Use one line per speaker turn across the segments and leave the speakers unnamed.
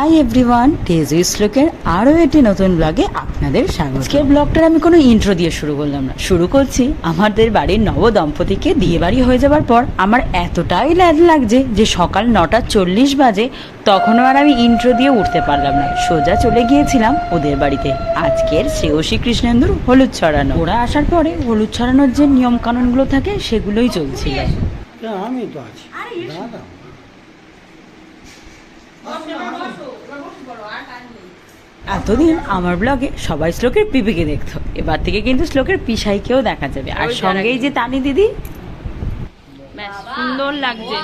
Hi everyone টেজু শ্লোকের আরও একটি নতুন ব্লগে আপনাদের স্বাগত। আজকের ব্লগটার আমি কোনো ইন্ট্রো দিয়ে শুরু করলাম না। শুরু করছি আমাদের বাড়ির নব দম্পতিকে বিয়ে বাড়ি হয়ে যাবার পর। আমার এতটাই ল্যাদ লাগছে যে সকাল নটা চল্লিশ বাজে তখনও আর আমি ইন্ট্রো দিয়ে উঠতে পারলাম না। সোজা চলে গিয়েছিলাম ওদের বাড়িতে। আজকের শ্রেয়সী কৃষ্ণেন্দুর হলুদ ছড়ানো। ওরা আসার পরে হলুদ ছড়ানোর যে নিয়ম কানুনগুলো থাকে সেগুলোই চলছিল।
আমি তো আছি।
এতদিন আমার ব্লগে সবাই শ্লোকের পিপিকে দেখতো। এবার থেকে কিন্তু শ্লোকের পিসাইকেও দেখা যাবে। আর সঙ্গেই যে তানি দিদি? সুন্দর লাগছে।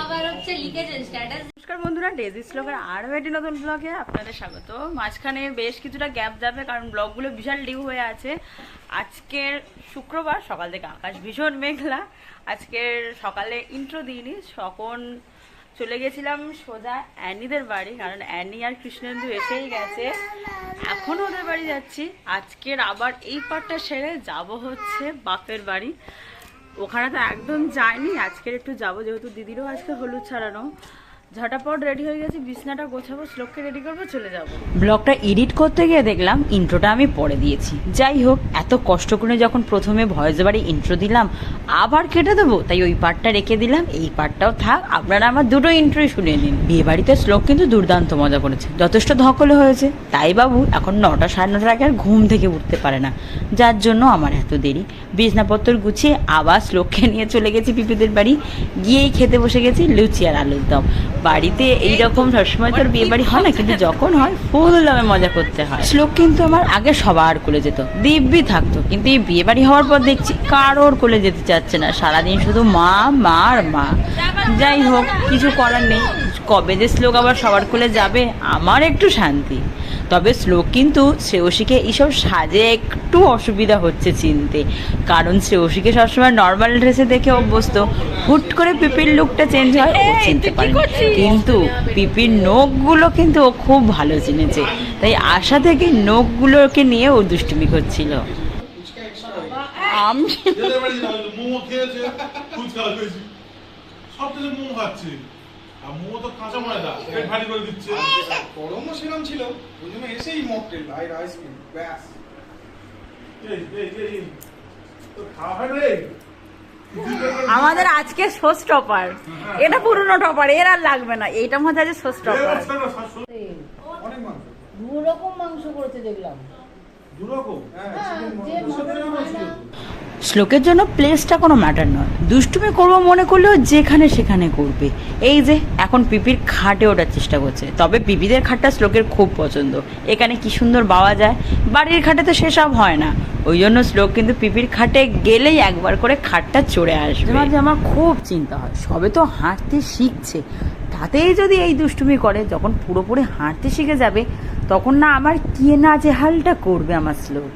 নমস্কার বন্ধুরা ডেজি শ্লোকের আরও একটি নতুন ব্লগে আপনাদের স্বাগত। মাঝখানে বেশ কিছুটা গ্যাপ যাবে কারণ ব্লগগুলো বিশাল ডিউ হয়ে আছে। আজকের শুক্রবার সকাল থেকে আকাশ ভীষণ মেঘলা। আজকের সকালে ইন্ট্রো দিইনি তখন চলে গেছিলাম সোজা অ্যানিদের বাড়ি, কারণ অ্যানি আর কৃষ্ণেন্দু এসেই গেছে। এখন ওদের বাড়ি যাচ্ছি। আজকের আবার এই পার্টটা সেরে যাব হচ্ছে বাপের বাড়ি। ওখানে তো একদম যায়নি আজকের একটু যাব, যেহেতু দিদিরও আজকে হলুদ ছাড়ানো। ঝটাপট রেডি হয়ে গেছি, বিছনাটা গোছাবো শ্লোককে রেডি করব, চলে যাব। ব্লগটা এডিট করতে গিয়ে দেখলাম ইন্ট্রোটা আমি পরে দিয়েছি। যাই হোক, এত কষ্ট করে যখন প্রথমে ভয়েস বাড়ি ইন্ট্রো দিলাম, আবার কেটে দেবো, তাই ওই পার্টটা রেখে দিলাম, এই পার্টটাও থাক, আপনারা আমার দুটো ইন্ট্রোই শুনে নিন। বিয়ে বাড়িতে শ্লোক কিন্তু দুর্দান্ত মজা করেছে, যথেষ্ট ধকলে হয়েছে। তাই বাবু, এখন নটা সাড়ে নটার আগে আর ঘুম থেকে উঠতে পারে না। যার জন্য আমার এত দেরি। বিছনাপত্র গুছিয়ে আবার শ্লোককে নিয়ে চলে গেছি পিপিদের বাড়ি। গিয়েই খেতে বসে গেছি লুচি আর আলুর দম। বাড়িতে এইরকম সবসময় তোর বিয়ে বাড়ি হয় না? কিন্তু যখন হয়, ফুল দামে মজা করতে হয়। শ্লোক কিন্তু আমার আগে সবার কোলে যেত। দিব্যি থাকতো। কিন্তু এই বিয়ে বাড়ি হওয়ার পর দেখছি কারোর কোলে যেতে চাচ্ছে না। সারাদিন শুধু মা মা আর মা। যাই হোক, কিছু করার নেই। কবে যে শ্লোক আবার সবার কোলে যাবে, আমার একটু শান্তি। তবে শ্লোক কিন্তু শ্রেয়সীকে এইসব সাজে একটু অসুবিধা হচ্ছে চিনতে। কারণ শ্রেয়সীকে সবসময় নর্মাল ড্রেসে দেখে অভ্যস্ত। হুট করে পিপির লুকটা চেঞ্জ হয় ও চিনতে পারে কিন্তু পিপির নখগুলো কিন্তু ও খুব ভালো চিনেছে। তাই আশা থেকে নখগুলোকে নিয়ে ও দুষ্টুমি করছিল। আমি
এদের বাড়ি যাও, মোমো খেয়েছে ফুচকা খেয়েছি সব কিছু মোমো খাচ্ছে। আর মোমো তো কাঁচা ময়দা পেট ভারী করে দিচ্ছে।
গরমও সেরকম ছিল ওই জন্য এসেই মকটেল আর আইসক্রিম ব্যাস।
খাওয়া হয় রে?
আমাদের আজকে শোস টপার। এটা পুরনো টপার এর আর লাগবে না এইটার মধ্যে আছে শোস টপার।
অনেক মাংস।
দু রকম মাংস করেছে দেখলাম।
দুরকম?
হ্যাঁ
যে
সত্যি
মটন হয় না।
শ্লোকের জন্য প্লেসটা কোনো ম্যাটার নয়। দুষ্টুমি করব মনে করলেও যেখানে সেখানে করবে। এই যে, এখন পিপির খাটে ওঠার চেষ্টা করছে। তবে পিপিদের খাটটা শ্লোকের খুব পছন্দ। এখানে কি সুন্দর পাওয়া যায়? বাড়ির খাটে তো সেসব হয় না। ওই জন্য শ্লোক কিন্তু পিপির খাটে গেলেই একবার করে খাটটা চড়ে আসবে। মাঝে আমার খুব চিন্তা হয়, সবে তো হাঁটতে শিখছে। তাতেই যদি এই দুষ্টুমি করে, যখন পুরোপুরি হাঁটতে শিখে যাবে, তখন না আমার কে না যে হালটা করবে আমার শ্লোক।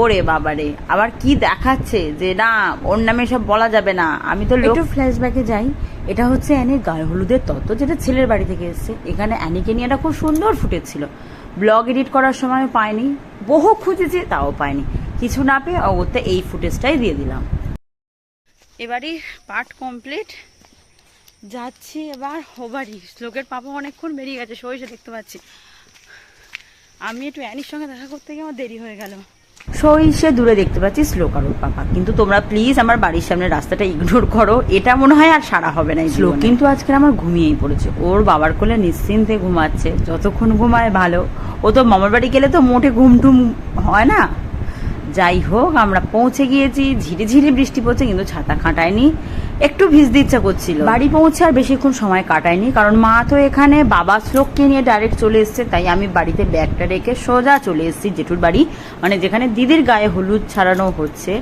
ওরে বাবারে আবার কি দেখাচ্ছে যে না ওর নামে সব বলা যাবে না। আমি তো একটু ফ্ল্যাশব্যাকে যাই। এটা হচ্ছে অ্যানির গায়ে হলুদের তত্ত্ব যেটা ছেলের বাড়ি থেকে এসেছে। এখানে অ্যানিকে নিয়ে একটা খুব সুন্দর ফুটেজ ছিল। ব্লগ এডিট করার সময় পাইনি বহু খুঁজেছি তাও পাইনি কিছু না পেয়ে অগত্যা এই ফুটেজটাই দিয়ে দিলাম। এবারই পার্ট কমপ্লিট যাচ্ছি এবার হোবারি শ্লোকের পাপা অনেকক্ষণ বেরিয়ে গেছে সরিষে দেখতে পাচ্ছি। আমি একটু অ্যানির সঙ্গে দেখা করতে গিয়ে আমার দেরি হয়ে গেল। সইসে দূরে দেখতে পাচ্ছি ওর পাপা। কিন্তু তোমরা প্লিজ আমার বাড়ির সামনে রাস্তাটা ইগনোর করো এটা মনে হয় আর সারা হবে না শ্লোক কিন্তু আজকে আমার ঘুমিয়েই পড়েছে। ওর বাবার কোলে নিশ্চিন্তে ঘুমাচ্ছে যতক্ষণ ঘুমায় ভালো। ও তো মামার বাড়ি গেলে তো মোটে ঘুমটুম হয় না। যাই হোক আমরা পৌঁছে গিয়েছি ঝিরিঝিরি ঝিরি বৃষ্টি পড়ছে কিন্তু ছাতা কাটায়নি একটু ভিজতে ইচ্ছা করছিল। বাড়ি পৌঁছে আর বেশিক্ষণ সময় কাটায়নি কারণ মা তো এখানে বাবা শ্লোককে নিয়ে ডাইরেক্ট চলে এসছে তাই আমি বাড়িতে ব্যাগটা রেখে সোজা চলে এসেছি জেঠুর বাড়ি মানে যেখানে দিদির গায়ে হলুদ ছাড়ানো হচ্ছে।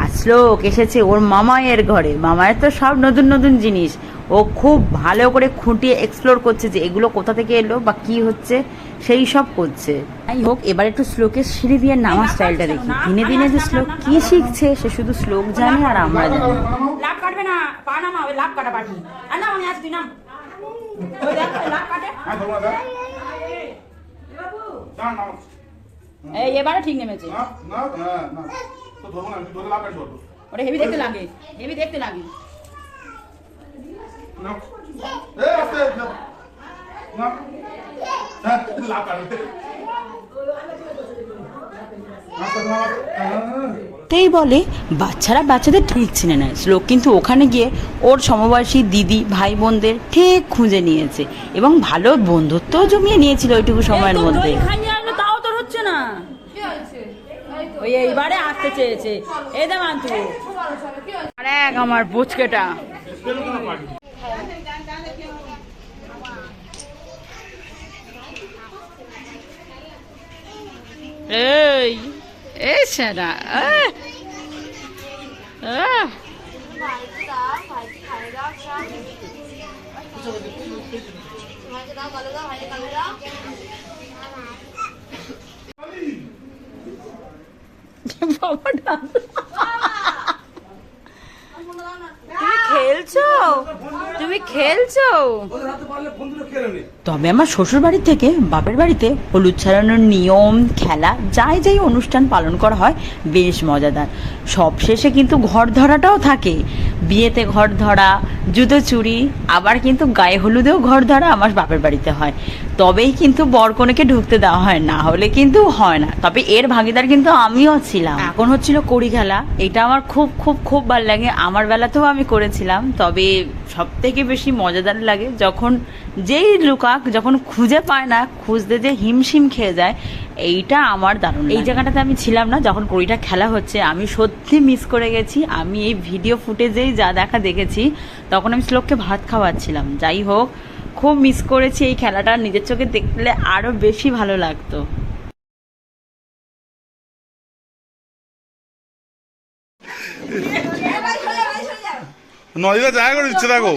আর শ্লোক এসেছে ওর মামায়ের ঘরে। মামায়ের তো সব নতুন নতুন জিনিস। ও খুব ভালো করে খুঁটিয়ে এক্সপ্লোর করছে যে এগুলো কোথা থেকে এলো বা কি হচ্ছে সেই সব করছে। যাই হোক এবার একটু শ্লোকের সিঁড়ি দিয়ে নামা স্টাইলটা দেখি। দিনে দিনে যে শ্লোক কি শিখছে সে শুধু শ্লোক জানে আর আমরা জানি
লাভ কাটবে না পা নামা ওই লাভ কাটা পাঠি আর না আমি আছি তুই নাম ওই দেখ ওই লাভ কাটে
হ্যাঁ ধরো না দাঁড়ান না
এই এবারে ঠিক নেমেছে
না না হ্যাঁ না তো ধরবো না তুই ধরে লাভ কাটবো
ওটা হেভি দেখতে লাগে হেভি দেখতে লাগে
না এ
তাই বলে বাচ্চারা বাচ্চাদের ঠিক চিনে নেয়। শ্লোক কিন্তু ওখানে গিয়ে ওর সমবয়সী দিদি ভাই বোনদের ঠিক খুঁজে নিয়েছে এবং ভালো বন্ধুত্বও জমিয়ে নিয়েছিল ওইটুকু সময়ের মধ্যে।
তাও তোর হচ্ছে না? ওই এইবারে আসতে চেয়েছে। এই দে মান্তু।
আর এক আমার পুচকেটা। এই। এই সেরা বাবাটা। তুমি তবে আমার শ্বশুর বাড়ি থেকে বাপের বাড়িতে হলুদ ছাড়ানোর নিয়ম, খেলা, যাই যাই অনুষ্ঠান পালন করা হয়, বেশ মজাদার। সব শেষে কিন্তু ঘর ধরাটাও থাকে। বিয়েতে ঘর ধরা, জুতো চুরি, আবার কিন্তু গায়ে হলুদেও ঘর ধরা আমার বাপের বাড়িতে হয়। তবেই কিন্তু বর বরকনেকে ঢুকতে দেওয়া হয়, না হলে কিন্তু হয় না। তবে এর ভাগিদার কিন্তু আমিও ছিলাম। এখন হচ্ছিল কড়ি খেলা। এটা আমার খুব খুব খুব ভালো লাগে। আমার বেলাতেও আমি করেছিলাম। তবে সব থেকে বেশি মজাদার লাগে যখন যেই লুকাক যখন খুঁজে পায় না খুঁজতে যে হিমশিম খেয়ে যায় এইটা আমার দারুণ এই জায়গাটাতে আমি ছিলাম না যখন কড়িটা খেলা হচ্ছে আমি সত্যি মিস করে গেছি। আমি এই ভিডিও ফুটেজেই যা দেখা দেখেছি তখন আমি শ্লোককে ভাত খাওয়াচ্ছিলাম। যাই হোক খুব মিস করেছি এই খেলাটা নিজের চোখে দেখলে আরও বেশি ভালো লাগতো।
নদীটা জায়গা করে দিচ্ছে দেখো।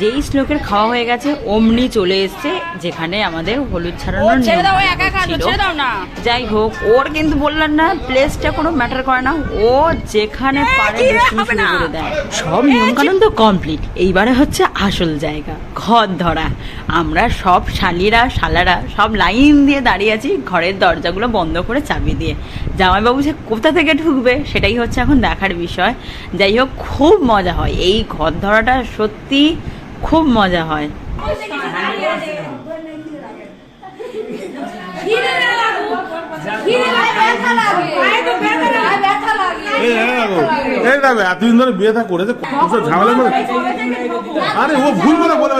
যেই শ্লোকের খাওয়া হয়ে গেছে অমনি চলে এসছে যেখানে আমাদের হলুদ ছাড়ানোর যাই হোক ওর কিন্তু বললাম না প্লেসটা কোনো ম্যাটার করে না। ও যেখানে পারে দুষ্টুমি শুরু করে দেয়। সব নিয়ম কানুন তো কমপ্লিট এইবারে হচ্ছে আসল জায়গা ঘর ধরা। আমরা সব শালিরা শালারা সব লাইন দিয়ে দাঁড়িয়ে আছি ঘরের দরজাগুলো বন্ধ করে চাবি দিয়ে। জামাইবাবু যে কোথা থেকে ঢুকবে সেটাই হচ্ছে এখন দেখার বিষয়। যাই হোক খুব মজা হয়। এই ঘর ধরাটা সত্যি খুব মজা হয়।
এতদিন ধরে বিয়ে থা করেছে ঝামেলা করে আরে ও ভুল করে বলে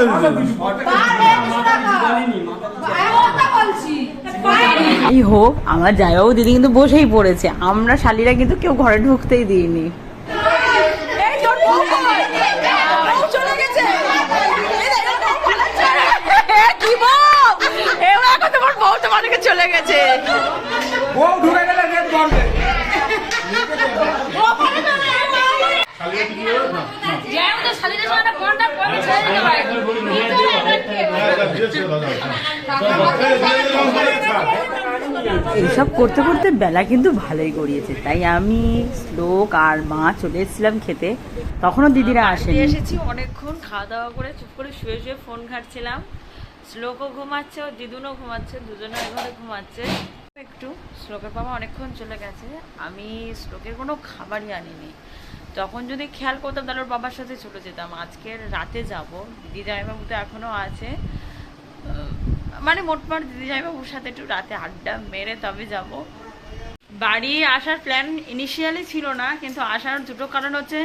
এই হোক আমার জায়গাও দিদি কিন্তু বসেই পড়েছে। আমরা শালিরা কিন্তু কেউ ঘরে ঢুকতেই দিইনি
এই তোর বউ কই? বউ চলে গেছে। এই দেখ, তোর বউ পালাচ্ছে। এ, কি বউ? এবার এখন তোমার বউ তোমার দিকে চলে গেছে।
বউ ঢুকে গেলে
এইসব করতে করতে বেলা কিন্তু ভালোই গড়িয়েছে। তাই আমি শ্লোক আর মা চলে এসেছিলাম খেতে। তখনও দিদিরা আসেনি। এসেছি অনেকক্ষণ খাওয়া দাওয়া করে চুপ করে শুয়ে শুয়ে ফোন ঘাটছিলাম। শ্লোকও ঘুমাচ্ছে ও দিদুনও ঘুমাচ্ছে, দুজনে ঘরে ঘুমাচ্ছে। একটু শ্লোকের বাবা অনেকক্ষণ চলে গেছে, আমি শ্লোকের কোনো খাবারই আনিনি। তখন যদি খেয়াল করতাম তাহলে ওর বাবার সাথে চলে যেতাম। আজকের রাতে যাব, দিদি জামাইবাবু তো এখনও আছে। মানে মোটমাট দিদি জামাইবাবুর সাথে একটু রাতে আড্ডা মেরে তবে যাব। বাড়ি আসার প্ল্যান ইনিশিয়ালি ছিল না, কিন্তু আসার দুটো কারণ হচ্ছে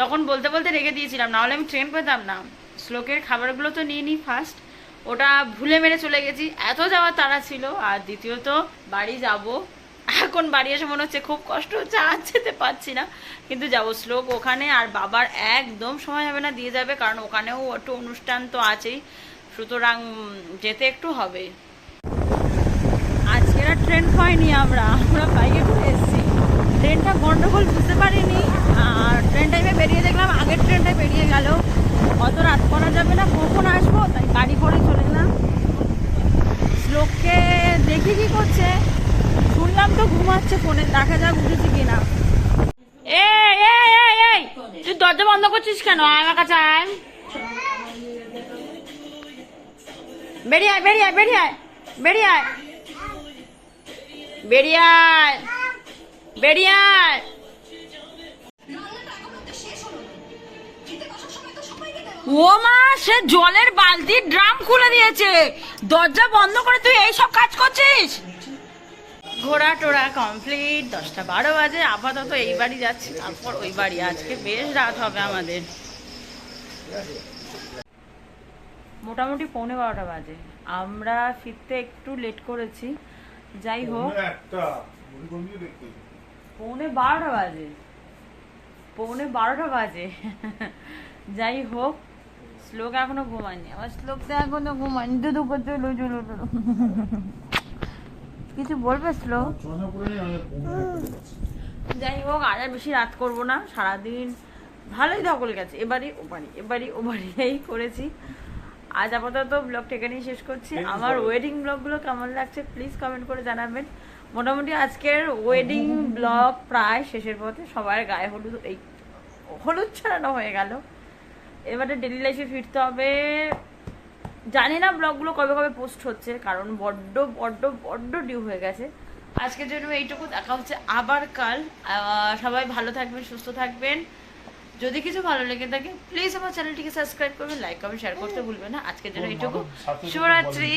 তখন বলতে বলতে রেখে দিয়েছিলাম, নাহলে আমি ট্রেন পেতাম না। শ্লোকের খাবারগুলো তো নিয়ে নিই ফার্স্ট ওটা ভুলে মেরে চলে গেছি। এত যাওয়ার তাড়া ছিল। আর দ্বিতীয়ত, বাড়ি যাব। এখন বাড়ি এসে মনে হচ্ছে খুব কষ্ট হচ্ছে আজ যেতে পারছি না। কিন্তু যাব শ্লোক ওখানে, আর বাবার একদম সময় হবে না, দিয়ে যাবে। কারণ ওখানেও একটু অনুষ্ঠান তো আছেই। সুতরাং যেতে একটু হবে। আজকের আর ট্রেন পাইনি আমরা আমরা বাইকে ঘুরে এসেছি। ট্রেনটা গন্ডগোল, বুঝতে পারিনি। আর ট্রেন টাইমে বেরিয়ে দেখলাম, আগের ট্রেনটাই বেরিয়ে গেল। অত রাত করা যাবে না, কখন আসব? তাই গাড়ি করে চলে না শ্লোককে দেখি কি করছে? শুনলাম তো ঘুমাচ্ছে ফোনে, দেখা যাক উঠেছে কিনা। তুই দরজা বন্ধ করছিস কেন? আমার কাছে আয়। বেরিয়ে আয় বেরিয়ে আয় বেরিয়ে আয় বেরিয়ে আয়। বেরিয়ে আয় বেরিয়ে আয়।
ও মা সে জলের বালতি ড্রাম খুলে দিয়েছে। দরজা বন্ধ করে তুই এই সব কাজ করছিস? ঘোরা টোরা কমপ্লিট দশটা বারো বাজে আপাতত এই বাড়ি যাচ্ছি তারপর ওই বাড়ি। আজকে বেশ রাত হবে আমাদের। মোটামুটি পৌনে বারোটা বাজে। আমরা ফিরতে একটু লেট করেছি। যাই হোক
পৌনে
বারোটা বাজে। পৌনে বারোটা বাজে। যাই হোক শ্লোক এখনও ঘুমায়নি আমার শ্লোক তো এখনও ঘুমায়নি। দুদু করতে হলো চলো কিছু বলবে শ্লোক। যাই হোক আর বেশি রাত করব না সারাদিন ভালোই ধকল গেছে। এবারই ও বাড়ি এবারই ও বাড়ি এই করেছি। আজ আপাতত ব্লগটা এখানেই শেষ করছি। আমার ওয়েডিং ব্লগগুলো কেমন লাগছে প্লিজ কমেন্ট করে জানাবেন। মোটামুটি আজকের ওয়েডিং ব্লগ প্রায় শেষের পথে সবার গায়ে হলুদ এই হলুদ ছড়ানো হয়ে গেল। এবারে ডেলি লাইফে ফিরতে হবে। জানি না ব্লগগুলো কবে কবে পোস্ট হচ্ছে কারণ বড্ড বড্ড বড্ড ডিউ হয়ে গেছে। আজকের জন্য এইটুকু দেখা হচ্ছে আবার কাল। সবাই ভালো থাকবেন সুস্থ থাকবেন। যদি কিছু ভালো লেগে থাকে প্লিজ আমার চ্যানেলটিকে সাবস্ক্রাইব করবেন লাইক কমেন্ট শেয়ার করতে ভুলবেন না। আজকের জন্য এইটুকু। শুভরাত্রি।